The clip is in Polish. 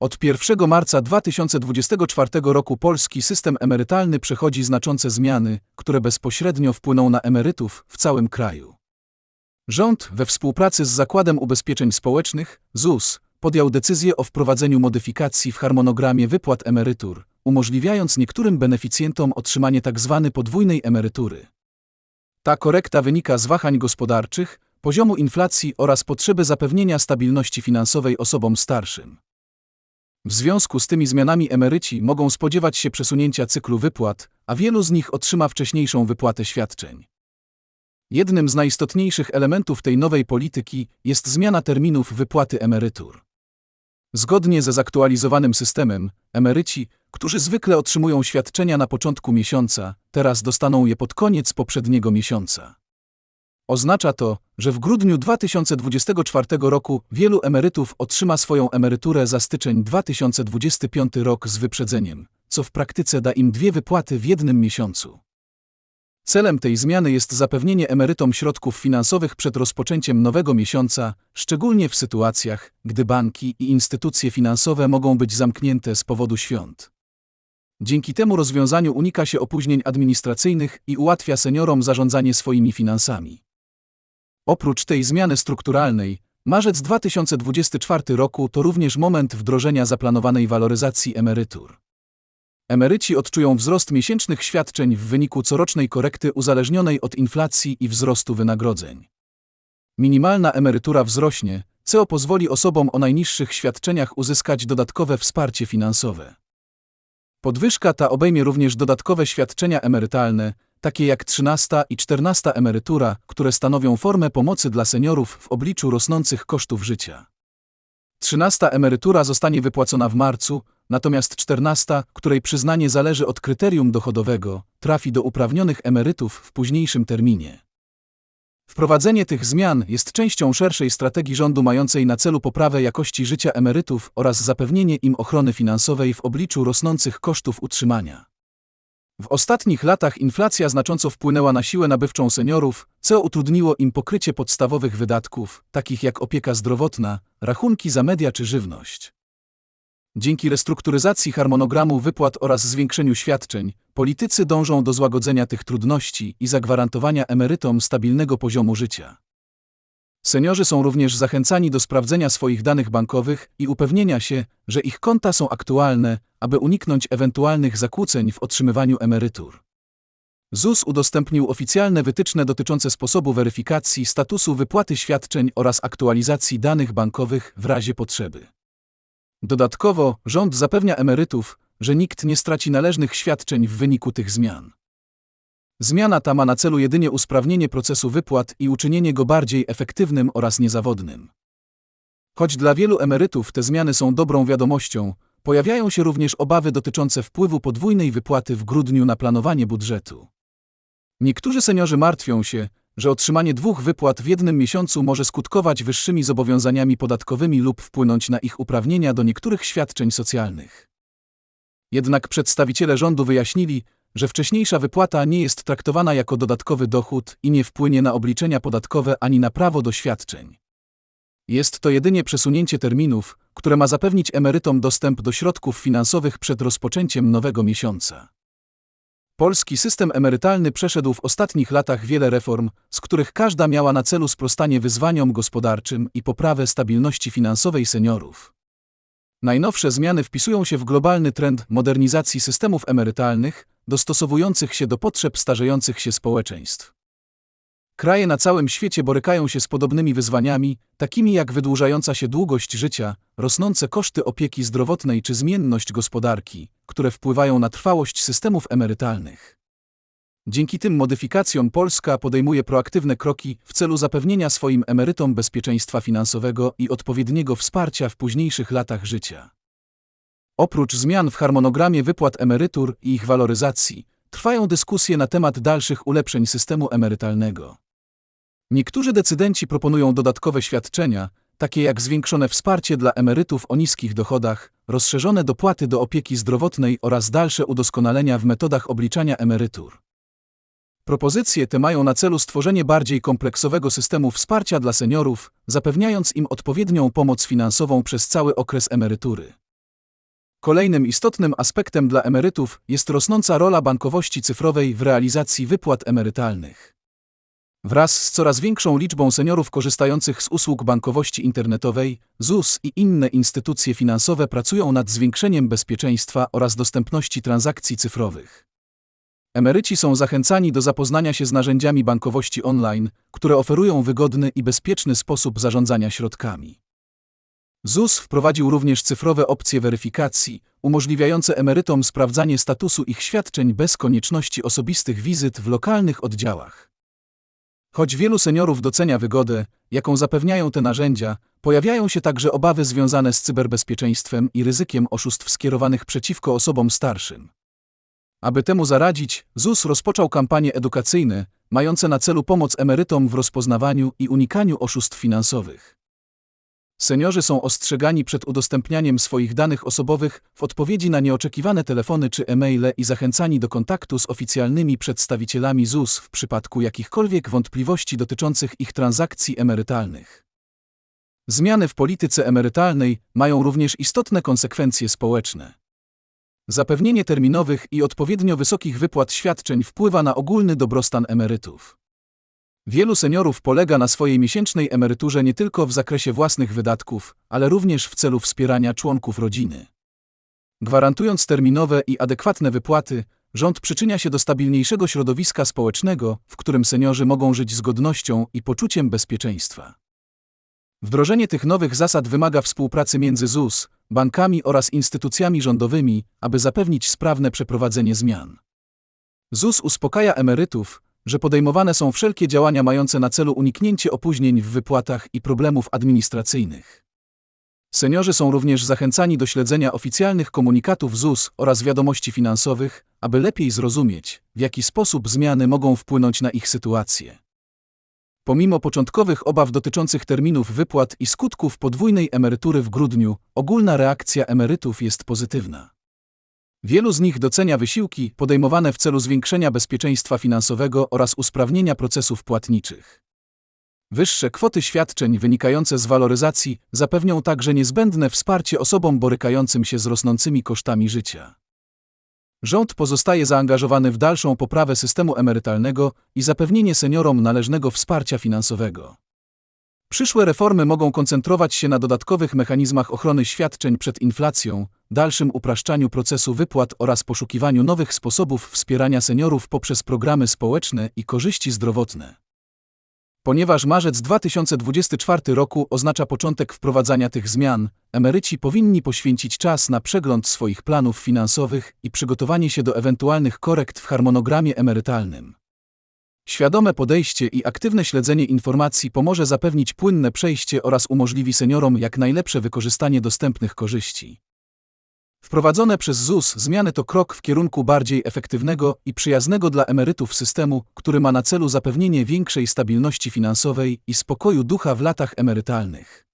Od 1 marca 2024 roku polski system emerytalny przechodzi znaczące zmiany, które bezpośrednio wpłyną na emerytów w całym kraju. Rząd, we współpracy z Zakładem Ubezpieczeń Społecznych, ZUS, podjął decyzję o wprowadzeniu modyfikacji w harmonogramie wypłat emerytur, umożliwiając niektórym beneficjentom otrzymanie tzw. podwójnej emerytury. Ta korekta wynika z wahań gospodarczych, poziomu inflacji oraz potrzeby zapewnienia stabilności finansowej osobom starszym. W związku z tymi zmianami emeryci mogą spodziewać się przesunięcia cyklu wypłat, a wielu z nich otrzyma wcześniejszą wypłatę świadczeń. Jednym z najistotniejszych elementów tej nowej polityki jest zmiana terminów wypłaty emerytur. Zgodnie ze zaktualizowanym systemem, emeryci, którzy zwykle otrzymują świadczenia na początku miesiąca, teraz dostaną je pod koniec poprzedniego miesiąca. Oznacza to, że w grudniu 2024 roku wielu emerytów otrzyma swoją emeryturę za styczeń 2025 rok z wyprzedzeniem, co w praktyce da im dwie wypłaty w jednym miesiącu. Celem tej zmiany jest zapewnienie emerytom środków finansowych przed rozpoczęciem nowego miesiąca, szczególnie w sytuacjach, gdy banki i instytucje finansowe mogą być zamknięte z powodu świąt. Dzięki temu rozwiązaniu unika się opóźnień administracyjnych i ułatwia seniorom zarządzanie swoimi finansami. Oprócz tej zmiany strukturalnej, marzec 2024 roku to również moment wdrożenia zaplanowanej waloryzacji emerytur. Emeryci odczują wzrost miesięcznych świadczeń w wyniku corocznej korekty uzależnionej od inflacji i wzrostu wynagrodzeń. Minimalna emerytura wzrośnie, co pozwoli osobom o najniższych świadczeniach uzyskać dodatkowe wsparcie finansowe. Podwyżka ta obejmie również dodatkowe świadczenia emerytalne, takie jak 13 i 14 emerytura, które stanowią formę pomocy dla seniorów w obliczu rosnących kosztów życia. 13 emerytura zostanie wypłacona w marcu, natomiast 14, której przyznanie zależy od kryterium dochodowego, trafi do uprawnionych emerytów w późniejszym terminie. Wprowadzenie tych zmian jest częścią szerszej strategii rządu mającej na celu poprawę jakości życia emerytów oraz zapewnienie im ochrony finansowej w obliczu rosnących kosztów utrzymania. W ostatnich latach inflacja znacząco wpłynęła na siłę nabywczą seniorów, co utrudniło im pokrycie podstawowych wydatków, takich jak opieka zdrowotna, rachunki za media czy żywność. Dzięki restrukturyzacji harmonogramu wypłat oraz zwiększeniu świadczeń, politycy dążą do złagodzenia tych trudności i zagwarantowania emerytom stabilnego poziomu życia. Seniorzy są również zachęcani do sprawdzenia swoich danych bankowych i upewnienia się, że ich konta są aktualne, aby uniknąć ewentualnych zakłóceń w otrzymywaniu emerytur. ZUS udostępnił oficjalne wytyczne dotyczące sposobu weryfikacji statusu wypłaty świadczeń oraz aktualizacji danych bankowych w razie potrzeby. Dodatkowo rząd zapewnia emerytów, że nikt nie straci należnych świadczeń w wyniku tych zmian. Zmiana ta ma na celu jedynie usprawnienie procesu wypłat i uczynienie go bardziej efektywnym oraz niezawodnym. Choć dla wielu emerytów te zmiany są dobrą wiadomością, pojawiają się również obawy dotyczące wpływu podwójnej wypłaty w grudniu na planowanie budżetu. Niektórzy seniorzy martwią się, że otrzymanie dwóch wypłat w jednym miesiącu może skutkować wyższymi zobowiązaniami podatkowymi lub wpłynąć na ich uprawnienia do niektórych świadczeń socjalnych. Jednak przedstawiciele rządu wyjaśnili, że wcześniejsza wypłata nie jest traktowana jako dodatkowy dochód i nie wpłynie na obliczenia podatkowe ani na prawo do świadczeń. Jest to jedynie przesunięcie terminów, które ma zapewnić emerytom dostęp do środków finansowych przed rozpoczęciem nowego miesiąca. Polski system emerytalny przeszedł w ostatnich latach wiele reform, z których każda miała na celu sprostanie wyzwaniom gospodarczym i poprawę stabilności finansowej seniorów. Najnowsze zmiany wpisują się w globalny trend modernizacji systemów emerytalnych, dostosowujących się do potrzeb starzejących się społeczeństw. Kraje na całym świecie borykają się z podobnymi wyzwaniami, takimi jak wydłużająca się długość życia, rosnące koszty opieki zdrowotnej czy zmienność gospodarki, które wpływają na trwałość systemów emerytalnych. Dzięki tym modyfikacjom Polska podejmuje proaktywne kroki w celu zapewnienia swoim emerytom bezpieczeństwa finansowego i odpowiedniego wsparcia w późniejszych latach życia. Oprócz zmian w harmonogramie wypłat emerytur i ich waloryzacji, trwają dyskusje na temat dalszych ulepszeń systemu emerytalnego. Niektórzy decydenci proponują dodatkowe świadczenia, takie jak zwiększone wsparcie dla emerytów o niskich dochodach, rozszerzone dopłaty do opieki zdrowotnej oraz dalsze udoskonalenia w metodach obliczania emerytur. Propozycje te mają na celu stworzenie bardziej kompleksowego systemu wsparcia dla seniorów, zapewniając im odpowiednią pomoc finansową przez cały okres emerytury. Kolejnym istotnym aspektem dla emerytów jest rosnąca rola bankowości cyfrowej w realizacji wypłat emerytalnych. Wraz z coraz większą liczbą seniorów korzystających z usług bankowości internetowej, ZUS i inne instytucje finansowe pracują nad zwiększeniem bezpieczeństwa oraz dostępności transakcji cyfrowych. Emeryci są zachęcani do zapoznania się z narzędziami bankowości online, które oferują wygodny i bezpieczny sposób zarządzania środkami. ZUS wprowadził również cyfrowe opcje weryfikacji, umożliwiające emerytom sprawdzanie statusu ich świadczeń bez konieczności osobistych wizyt w lokalnych oddziałach. Choć wielu seniorów docenia wygodę, jaką zapewniają te narzędzia, pojawiają się także obawy związane z cyberbezpieczeństwem i ryzykiem oszustw skierowanych przeciwko osobom starszym. Aby temu zaradzić, ZUS rozpoczął kampanie edukacyjne, mające na celu pomoc emerytom w rozpoznawaniu i unikaniu oszustw finansowych. Seniorzy są ostrzegani przed udostępnianiem swoich danych osobowych w odpowiedzi na nieoczekiwane telefony czy e-maile i zachęcani do kontaktu z oficjalnymi przedstawicielami ZUS w przypadku jakichkolwiek wątpliwości dotyczących ich transakcji emerytalnych. Zmiany w polityce emerytalnej mają również istotne konsekwencje społeczne. Zapewnienie terminowych i odpowiednio wysokich wypłat świadczeń wpływa na ogólny dobrostan emerytów. Wielu seniorów polega na swojej miesięcznej emeryturze nie tylko w zakresie własnych wydatków, ale również w celu wspierania członków rodziny. Gwarantując terminowe i adekwatne wypłaty, rząd przyczynia się do stabilniejszego środowiska społecznego, w którym seniorzy mogą żyć z godnością i poczuciem bezpieczeństwa. Wdrożenie tych nowych zasad wymaga współpracy między ZUS, bankami oraz instytucjami rządowymi, aby zapewnić sprawne przeprowadzenie zmian. ZUS uspokaja emerytów, że podejmowane są wszelkie działania mające na celu uniknięcie opóźnień w wypłatach i problemów administracyjnych. Seniorzy są również zachęcani do śledzenia oficjalnych komunikatów ZUS oraz wiadomości finansowych, aby lepiej zrozumieć, w jaki sposób zmiany mogą wpłynąć na ich sytuację. Pomimo początkowych obaw dotyczących terminów wypłat i skutków podwójnej emerytury w grudniu, ogólna reakcja emerytów jest pozytywna. Wielu z nich docenia wysiłki podejmowane w celu zwiększenia bezpieczeństwa finansowego oraz usprawnienia procesów płatniczych. Wyższe kwoty świadczeń wynikające z waloryzacji zapewnią także niezbędne wsparcie osobom borykającym się z rosnącymi kosztami życia. Rząd pozostaje zaangażowany w dalszą poprawę systemu emerytalnego i zapewnienie seniorom należnego wsparcia finansowego. Przyszłe reformy mogą koncentrować się na dodatkowych mechanizmach ochrony świadczeń przed inflacją, dalszym upraszczaniu procesu wypłat oraz poszukiwaniu nowych sposobów wspierania seniorów poprzez programy społeczne i korzyści zdrowotne. Ponieważ marzec 2024 roku oznacza początek wprowadzania tych zmian, emeryci powinni poświęcić czas na przegląd swoich planów finansowych i przygotowanie się do ewentualnych korekt w harmonogramie emerytalnym. Świadome podejście i aktywne śledzenie informacji pomoże zapewnić płynne przejście oraz umożliwi seniorom jak najlepsze wykorzystanie dostępnych korzyści. Wprowadzone przez ZUS zmiany to krok w kierunku bardziej efektywnego i przyjaznego dla emerytów systemu, który ma na celu zapewnienie większej stabilności finansowej i spokoju ducha w latach emerytalnych.